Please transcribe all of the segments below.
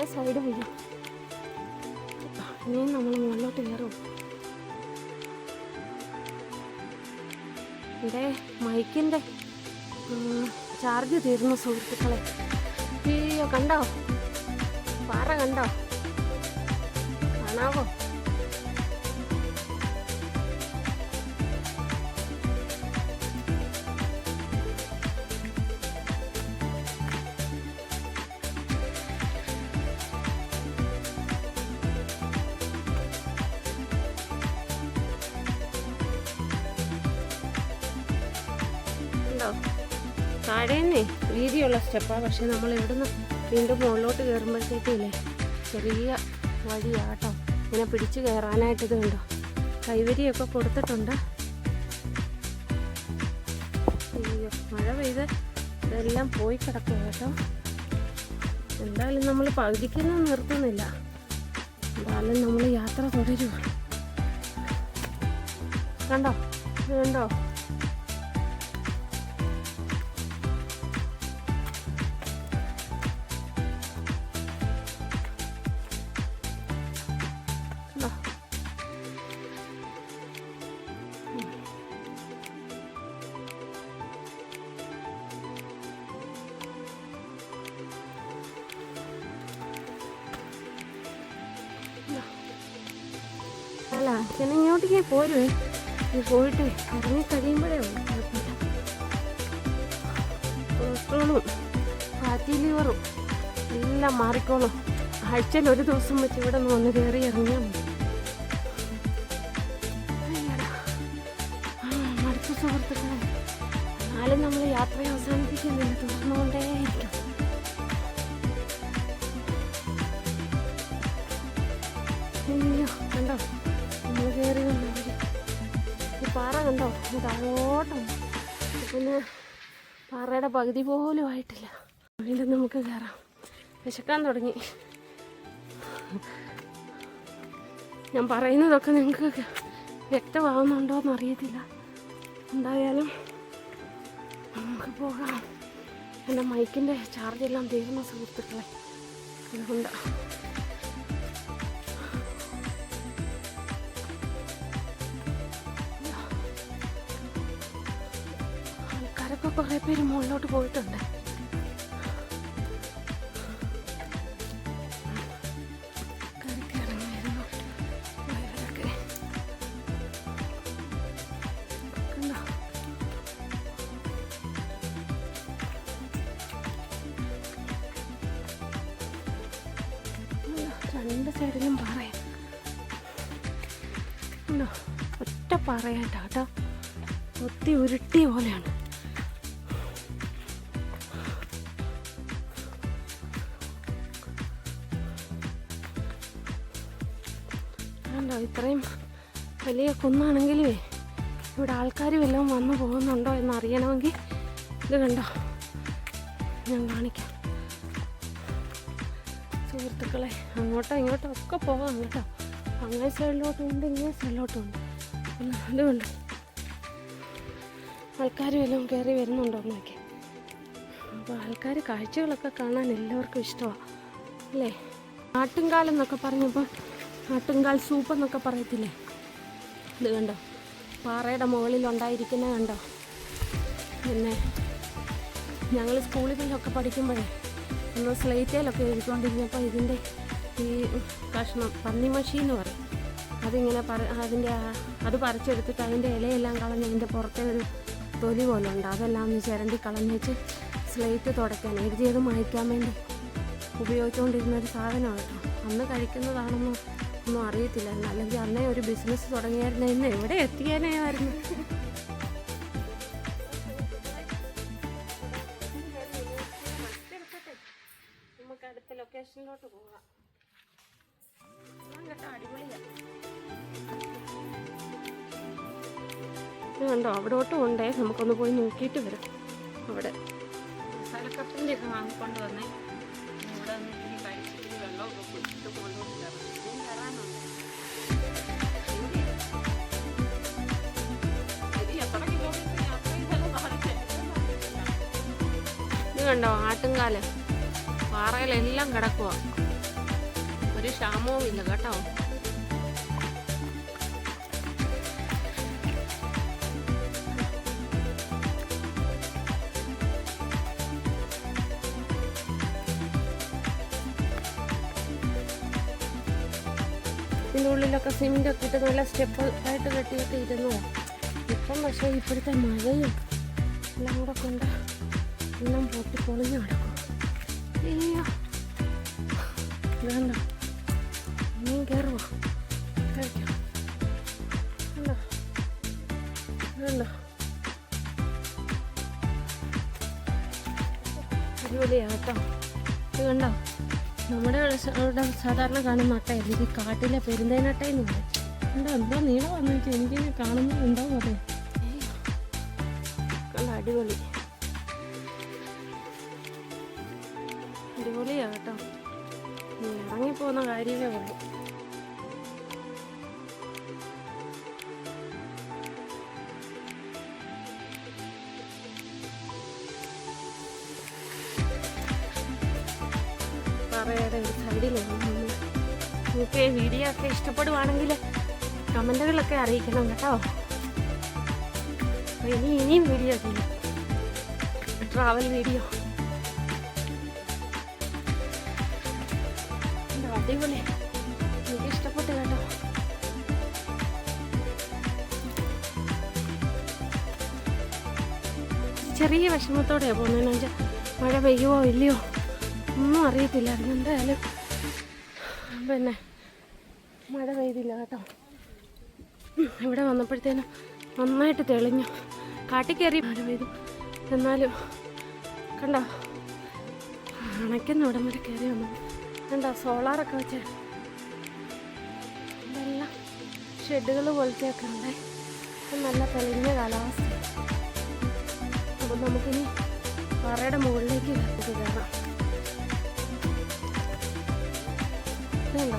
അതിന്റെ സൈഡ് വീഴും ഇനിയും നമ്മൾ മുകളിലോട്ട് കയറും. ഇവിടെ മൈക്കിന്റെ ചാർജ് തീർന്നു സുഹൃത്തുക്കളെ. കണ്ടോ? പാറ കണ്ടോ? കാണാവോ? ഉണ്ടോ താഴേന്നേ വീതിയുള്ള സ്റ്റെപ്പാണ് പക്ഷെ നമ്മൾ ഇവിടുന്ന് വീണ്ടും മുകളിലോട്ട് കയറുമ്പോഴത്തേക്കില്ലേ ചെറിയ വഴിയാട്ടോ ഇങ്ങനെ പിടിച്ച് കയറാനായിട്ട് ഇത് കണ്ടോ? കൈവരിയൊക്കെ കൊടുത്തിട്ടുണ്ട്. അയ്യോ മഴ പെയ്ത് ഇതെല്ലാം പോയി കിടക്കുക കേട്ടോ. എന്തായാലും നമ്മൾ പകുതിക്കൊന്നും നിർത്തുന്നില്ല. എന്തായാലും നമ്മൾ യാത്ര തുടരുക കണ്ടോ? കണ്ടോ കണ്ടോ? അച്ഛൻ ഇങ്ങോട്ടേക്ക് പോരുവേ. നീ പോയിട്ട് ഇറങ്ങി കഴിയുമ്പോഴേ ഉള്ളൂ. പാറ്റി ലിവറും എല്ലാം മാറിക്കോളും. ആഴ്ചയിൽ ഒരു ദിവസം വെച്ച് ഇവിടെ നിന്ന് വന്ന് കയറി ഇറങ്ങിയാൽ മതി. അയ്യടാ. നാളെ നമ്മൾ യാത്ര അവസാനിപ്പിക്കുന്നില്ല തുടർന്നുകൊണ്ടേയിരിക്കും കണ്ടോ? നമ്മൾ കയറി വന്ന ഈ പാറ കണ്ടോ? ഇത് അങ്ങോട്ടും പിന്നെ പാറയുടെ പകുതി പോലും ആയിട്ടില്ല. വീണ്ടും നമുക്ക് കയറാം വിശക്കാൻ തുടങ്ങി. ഞാൻ പറയുന്നതൊക്കെ നിങ്ങൾക്ക് വ്യക്തമാവുന്നുണ്ടോ എന്ന് അറിയത്തില്ല. എന്തായാലും നമുക്ക് പോകാം. എന്റെ മൈക്കിന്റെ ചാർജ് എല്ലാം തീർന്ന സുഹൃത്തുക്കളെ. അതുകൊണ്ട്. ആൾക്കാരൊക്കെ കുറേ പേര് മുകളിലോട്ട് പോയിട്ടുണ്ട്. രണ്ട് സൈഡിലും പാറയാ. ഒറ്റ പാറയായിട്ടാ കേട്ടോ. ഒത്തി ഉരുട്ടിയ പോലെയാണ്. ഇത്രയും വലിയ കുന്നാണെങ്കിലേ ഇവിടെ ആൾക്കാർ വല്ലതും വന്നു പോകുന്നുണ്ടോ എന്ന് അറിയണമെങ്കിൽ ഇത് കണ്ടോ? ഞാൻ കാണിക്കാം. സുഹൃത്തുക്കളെ അങ്ങോട്ടോ ഇങ്ങോട്ടോ ഒക്കെ പോകാം കേട്ടോ. അങ്ങനെ സൈഡിലോട്ടും ഉണ്ട് ഇങ്ങേ സൈഡിലോട്ടും ഉണ്ട്. ഒന്ന് ഇത് കണ്ടോ. ആൾക്കാർ വല്ലതും കയറി വരുന്നുണ്ടോ എന്നൊക്കെ. അപ്പോൾ ആൾക്കാർ കാഴ്ചകളൊക്കെ കാണാൻ എല്ലാവർക്കും ഇഷ്ടമാണ് അല്ലേ? നാട്ടിൻകാലം എന്നൊക്കെ പറഞ്ഞപ്പോൾ ആട്ടുംകാൽ സൂപ്പ് എന്നൊക്കെ പറയത്തില്ലേ? ഇത് കണ്ടോ? പാറയുടെ മുകളിൽ ഉണ്ടായിരിക്കുന്ന കണ്ടോ? പിന്നെ ഞങ്ങൾ സ്കൂളുകളിലൊക്കെ പഠിക്കുമ്പോഴേ ഒന്ന് സ്ലേറ്റയിലൊക്കെ എഴുതിക്കൊണ്ടിരുന്നപ്പോൾ ഇതിന്റെ ഈ കഷ്ണം പന്നിമഷി എന്ന് പറയും. അതിങ്ങനെ പറ അതിന്റെ അത് പറിച്ചെടുത്തിട്ട് അതിന്റെ ഇലയെല്ലാം കളഞ്ഞ് അതിന്റെ പുറത്തെ ഒരു തൊലി പോലെ ഉണ്ട്. അതെല്ലാം ഒന്ന് ചിരണ്ടി കളഞ്ഞ് വെച്ച് സ്ലേറ്റ് തുടയ്ക്കാൻ എഴുതിയത് മായ്ക്കാൻ വേണ്ടി ഉപയോഗിച്ചുകൊണ്ടിരുന്ന ഒരു സാധനമാണ് കേട്ടോ. അന്ന് കഴിക്കുന്നതാണെന്നോ ഒന്നും അറിയത്തില്ലായിരുന്നു. അല്ലെങ്കിൽ അന്നേ ഒരു ബിസിനസ് തുടങ്ങിയായിരുന്നു ഇന്ന് എവിടെ എത്തിക്കാനായിരുന്നു നമുക്ക് അടുത്ത ലൊക്കേഷനിലോട്ട് പോകാം. കേട്ടോ കണ്ടോ? അവിടോട്ടും ഉണ്ടേ. നമുക്കൊന്ന് പോയി നോക്കിയിട്ട് വരാം. അവിടെ. മസാലക്കപ്പിന്റെ ഒക്കെ വാങ്ങിക്കൊണ്ട് വന്നേ. കണ്ടോ? ആട്ടുംകാൽ. പാറയിലെല്ലാം കിടക്കുക ഒരു ക്ഷാമവും ഇല്ല കേട്ടോ? ഇതിന്റെ ഉള്ളിലൊക്കെ ഒക്കെ ഇട്ട് നല്ല സ്റ്റെപ്പ് ആയിട്ട് കെട്ടിയൊക്കെ ഇരുന്നു. ഇപ്പം പക്ഷേ ഇപ്പോഴത്തെ മഴയും എല്ലാം കൂടെ കൊണ്ട് എല്ലാം പൊട്ടി പൊളിഞ്ഞ് കിടക്കും വേണ്ട. മീൻ കയറുമോ കഴിക്കാം വേണ്ട. വേണ്ട. അടിപൊളിയാട്ടോ. ഇത് കണ്ടോ? നമ്മുടെ ഇവിടെ സാധാരണ കാണുന്ന അട്ടയല്ല ഇത് കാട്ടിലെ പെരുന്തേനട്ടയെന്ന് പറയും. എന്താ എന്തോ നീളം വന്നു വെച്ചാൽ എനിക്ക് കാണുന്നത് എന്താ പറയാ അടിപൊളി. അടിപൊളിയാ കേട്ടോ. ഇറങ്ങി ഇറങ്ങിപ്പോകുന്ന കാര്യമേ ഉള്ളൂ. പറയാതെ ഒരു വീഡിയോ ഒക്കെ ഇഷ്ടപ്പെടുവാണെങ്കിൽ കമന്റുകളൊക്കെ അറിയിക്കണം കേട്ടോ. ഇനി ഇനിയും വീഡിയോ ചെയ്യും ട്രാവൽ വീഡിയോ അടിപൊളി. എനിക്ക് ഇഷ്ടപ്പെട്ട് കേട്ടോ. ചെറിയ വിഷമത്തോടെയാണ് പോകുന്നതെന്ന് വെച്ചാൽ മഴ പെയ്യുമോ ഇല്ലയോ? ഒന്നും അറിയത്തില്ലായിരുന്നു എന്തായാലും. പിന്നെ മഴ പെയ്തില്ല കേട്ടോ. ഇവിടെ വന്നപ്പോഴത്തേനും നന്നായിട്ട് തെളിഞ്ഞു. കാട്ടിൽ കയറി മഴ പെയ്തു. എന്നാലും കണ്ടോ അണയ്ക്കുന്ന ഇവിടം വരെ കയറി വന്നു. കണ്ടോ സോളാറൊക്കെ വെച്ച് ഇതെല്ലാം ഷെഡുകൾ പോലത്തെയൊക്കെ ഉണ്ട്. നല്ല തെളിഞ്ഞ കാലാവസ്ഥ. അപ്പം നമുക്കിനി പാറയുടെ മുകളിലേക്ക് കയറ്റി കയറാം. ഇതുണ്ടോ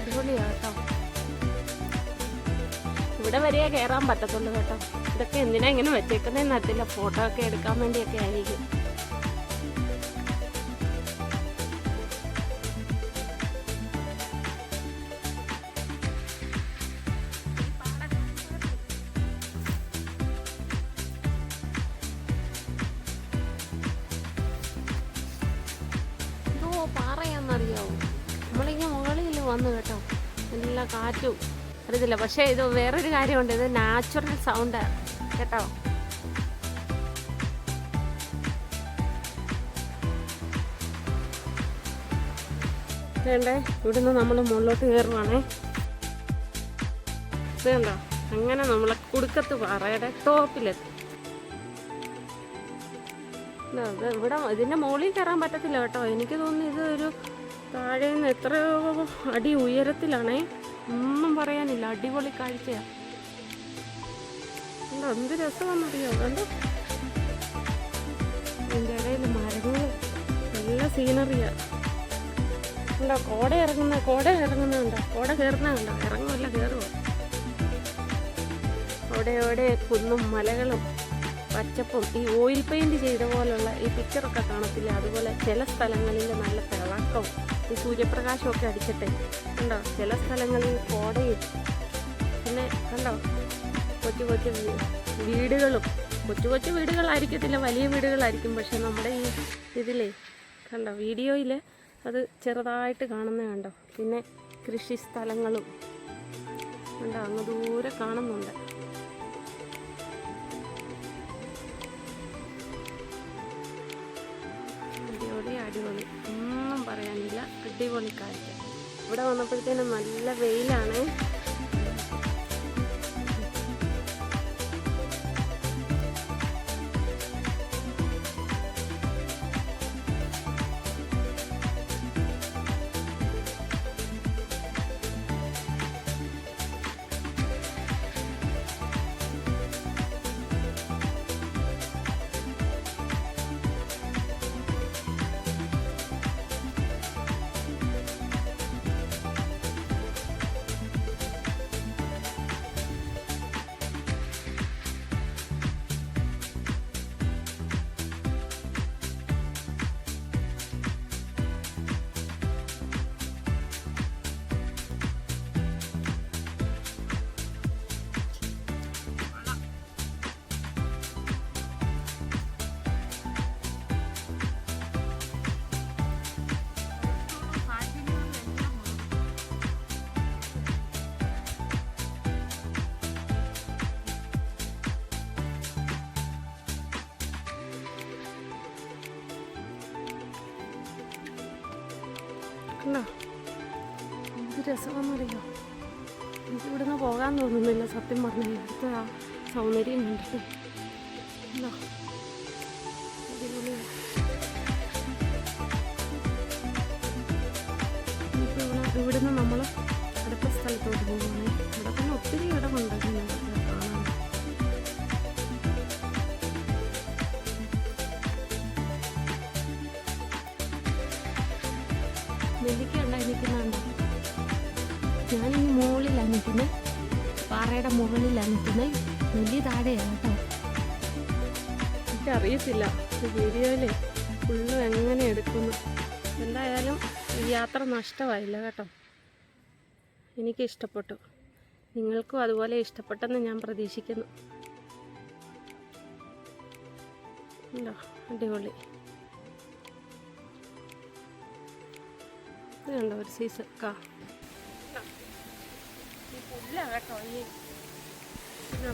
അടിപൊളിയാ കേട്ടോ ഇവിടെ വരെയേ കയറാൻ പറ്റത്തുള്ളൂ കേട്ടോ. ഇതൊക്കെ എന്തിനാ ഇങ്ങനെ വെച്ചേക്കുന്നതെന്ന് അറിയത്തില്ല ഫോട്ടോ ഒക്കെ എടുക്കാൻ വേണ്ടിയൊക്കെ ആയിരിക്കും. മുകളിൽ വന്നു കേട്ടോ. നല്ല കാറ്റും. അറിയത്തില്ല. പക്ഷേ ഇത് വേറൊരു കാര്യമുണ്ട്. ഇത് നാച്ചുറൽ സൗണ്ട് കേട്ടോ. വേണ്ടേ ഇവിടുന്ന് നമ്മൾ മുകളിലോട്ട് കയറുവാണേ. ഇത് കണ്ടോ അങ്ങനെ നമ്മളെ കുടുക്കത്ത് പാറയുടെ ടോപ്പിലെത്തി. ഇവിടെ ഇതിന്റെ മുകളിൽ കയറാൻ പറ്റത്തില്ല കേട്ടോ. എനിക്ക് തോന്നുന്നു ഇത് ഒരു താഴെ നിന്ന് എത്രയോ അടി ഉയരത്തിലാണേ. ഒന്നും പറയാനില്ല. അടിപൊളി കാഴ്ചയാണ് എന്താ എന്ത് രസമാണെന്നറിയോ? അതുകൊണ്ട് അതിന്റെ ഇടയിൽ മരങ്ങൾ നല്ല സീനറിയാ. ഉണ്ടോ കോട ഇറങ്ങുന്ന കോട ഇറങ്ങുന്നുണ്ടോ കോട കയറുന്ന കണ്ടോ? ഇറങ്ങുമല്ല കയറുമോ അവിടെ അവിടെ കുന്നും മലകളും പച്ചപ്പും ഈ ഓയിൽ പെയിന്റ് ചെയ്ത പോലുള്ള ഈ പിക്ചറൊക്കെ കാണത്തില്ല? അതുപോലെ ചില സ്ഥലങ്ങളിൽ നല്ല തിളക്കവും ഈ സൂര്യപ്രകാശമൊക്കെ അടിച്ചിട്ട് കണ്ടോ? ചില സ്ഥലങ്ങളിൽ കോടയും. പിന്നെ കണ്ടോ? കൊച്ചു കൊച്ചു വീടുകളും. കൊച്ചു കൊച്ചു വീടുകളായിരിക്കത്തില്ല വലിയ വീടുകളായിരിക്കും. പക്ഷെ നമ്മുടെ ഈ ഇതിലേ കണ്ടോ വീഡിയോയിൽ അത് ചെറുതായിട്ട് കാണുന്നത് കണ്ടോ? പിന്നെ കൃഷി സ്ഥലങ്ങളും കണ്ടോ? അങ്ങ് ദൂരെ കാണുന്നുണ്ട്. അടിപൊളി അടിപൊളി. ഒന്നും പറയാനില്ല. അടിപൊളി കാഴ്ച. ഇവിടെ വന്നപ്പോഴത്തേനും നല്ല വെയിലാണ്. കണ്ടോ എന്ത് രസമാണെന്നറിയോ? എനിക്ക് ഇവിടുന്ന് പോകാൻ തോന്നുന്നില്ല. സത്യം പറഞ്ഞാൽ ഇവിടുത്തെ ആ സൗന്ദര്യം കണ്ടിട്ട്. ഇവിടുന്ന് നമ്മൾ അടുത്ത സ്ഥലത്തോട്ട് പോകുകയാണ് അവിടെ തന്നെ ഒത്തിരി ഇടമുണ്ട്. നിൽക്കുന്നത് പാറയുടെ മുകളിലാണ് നിൽക്കുന്നത് വലിയ താഴെയാണ് കേട്ടോ എനിക്കറിയത്തില്ല. ഈ വീഡിയോയിൽ ഫുള്ളും എങ്ങനെ എടുക്കുന്നു? എന്തായാലും ഈ യാത്ര നഷ്ടമായില്ല കേട്ടോ. എനിക്ക് ഇഷ്ടപ്പെട്ടു നിങ്ങൾക്കും അതുപോലെ ഇഷ്ടപ്പെട്ടെന്ന് ഞാൻ പ്രതീക്ഷിക്കുന്നു. അടിപൊളി. ഒരു സീസൺ. കാ. ഈ പുല്ല കേട്ടോ ഈ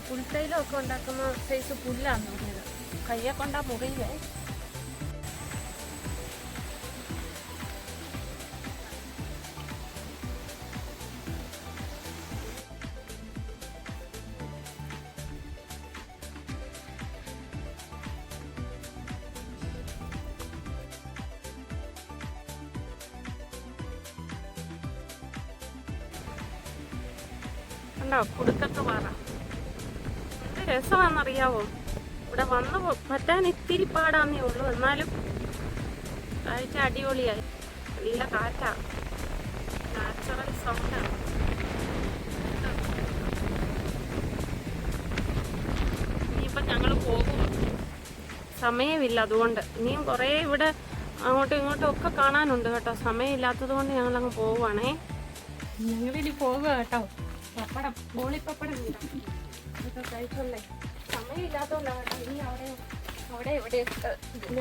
പുൽത്തൈലമൊക്കെ ഉണ്ടാക്കുന്ന സൈസ് പുല്ലാണ് പറഞ്ഞത്. കയ്യെ കൊണ്ടാ മുറിയുവേ കണ്ടോ? കുടുക്കത്ത് പാറ. എന്ത് രസമാണെന്നറിയാവോ? ഇവിടെ വന്ന് പറ്റാൻ ഇത്തിരി പാടാന്നേ ഉള്ളൂ. എന്നാലും കാഴ്ച അടിപൊളിയായി. നല്ല കാറ്റാ. നാച്ചുറൽ സൗണ്ടാണ് ഇനിയിപ്പം ഞങ്ങൾ പോകും. സമയമില്ല അതുകൊണ്ട്. ഇനിയും കുറേ ഇവിടെ അങ്ങോട്ടും ഇങ്ങോട്ടും ഒക്കെ കാണാനുണ്ട് കേട്ടോ. സമയമില്ലാത്തത് കൊണ്ട് ഞങ്ങളങ്ങ് പോവുകയാണേ ഞങ്ങളിനി പോകുക കേട്ടോ. പപ്പടം ബോളിപ്പപ്പടം ഇതൊക്കെ കഴിച്ചോണ്ടേ സമയമില്ലാത്തതുകൊണ്ടാണ് കേട്ടോ. ഇനി അവിടെ അവിടെ എവിടെയൊക്കെ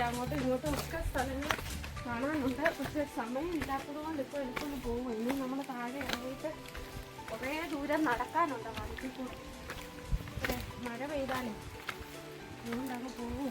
അങ്ങോട്ടും ഇങ്ങോട്ടും ഒക്കെ സ്ഥലങ്ങൾ കാണാനുണ്ട്. പക്ഷെ സമയമില്ലാത്തത് കൊണ്ട് ഇപ്പോൾ എനിക്കൊന്ന് പോകും ഇനി നമ്മൾ താഴെ ഇറങ്ങിയിട്ട് കുറേ ദൂരം നടക്കാനുണ്ട് വണ്ടി അതുകൊണ്ടങ്ങ് ഇവിടെ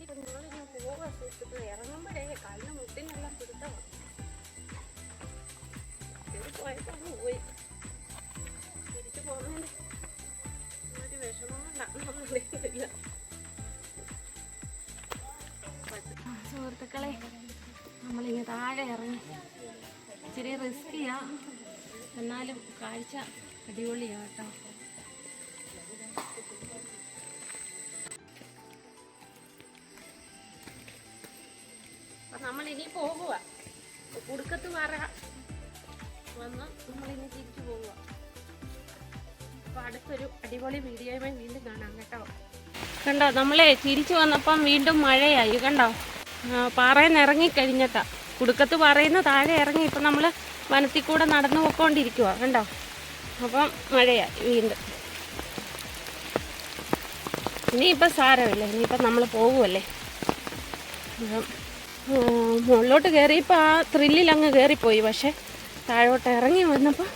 മഴ പെയ്താലേ ഞാൻ അങ്ങ് പോകും ഇറങ്ങുമ്പോഴേ കണ്ണ് മുട്ടിനെല്ലാം പിടുത്തമാണ് പോയി. തിരിച്ചു പോകുന്നുണ്ട് ഒരു വിഷമം സുഹൃത്തുക്കളെ നമ്മളിങ്ങനെ താഴെ ഇറങ്ങി. ഇച്ചിരി റിസ്കിയാ എന്നാലും കാഴ്ച അടിപൊളിയാ നമ്മളിനി തിരിച്ചു പോവുക. അപ്പൊ അടുത്തൊരു അടിപൊളി വീഡിയോയുമായി വീണ്ടും കാണാം കേട്ടോ. കണ്ടോ നമ്മളെ തിരിച്ചു വന്നപ്പം വീണ്ടും മഴയായി കണ്ടോ? പാറയിൽ നിന്ന് ഇറങ്ങിക്കഴിഞ്ഞിട്ടാ കുടുക്കത്ത് പറയുന്ന താഴെ ഇറങ്ങി ഇപ്പം നമ്മൾ വനത്തിൽ കൂടെ നടന്നു പോയിക്കൊണ്ടിരിക്കുക കണ്ടോ? അപ്പം മഴയായി വീണ്ടും. ഇനിയിപ്പം സാരമില്ല ഇനിയിപ്പം നമ്മൾ പോകുമല്ലേ മുകളിലോട്ട് കയറിയപ്പോൾ ആ ത്രില്ലിൽ അങ്ങ് കയറിപ്പോയി പക്ഷേ താഴോട്ട് ഇറങ്ങി വന്നപ്പോൾ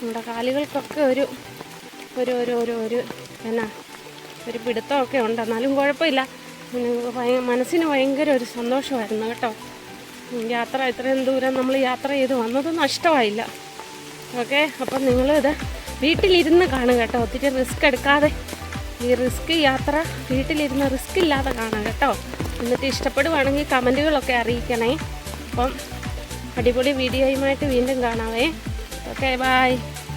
നമ്മുടെ കാലുകൾക്കൊക്കെ ഒരു ഒരു ഒരു ഒരു ഒരു എന്നാ ഒരു പിടുത്തമൊക്കെ ഉണ്ട്. എന്നാലും കുഴപ്പമില്ല. മനസ്സിന് ഭയങ്കര ഒരു സന്തോഷമായിരുന്നു കേട്ടോ. യാത്ര ഇത്രയും ദൂരം നമ്മൾ യാത്ര ചെയ്ത് വന്നത് നഷ്ടമായില്ല. ഓക്കെ? അപ്പം നിങ്ങളിത് വീട്ടിലിരുന്ന് കാണുക കേട്ടോ. ഒത്തിരി റിസ്ക് എടുക്കാതെ ഈ റിസ്ക് യാത്ര വീട്ടിലിരുന്ന് റിസ്ക് ഇല്ലാതെ കാണാം കേട്ടോ. എന്നിട്ട് ഇഷ്ടപ്പെടുവാണെങ്കിൽ കമന്റുകളൊക്കെ അറിയിക്കണേ. അപ്പം അടിപൊളി വീഡിയോയുമായിട്ട് വീണ്ടും കാണാവേ. Okay bye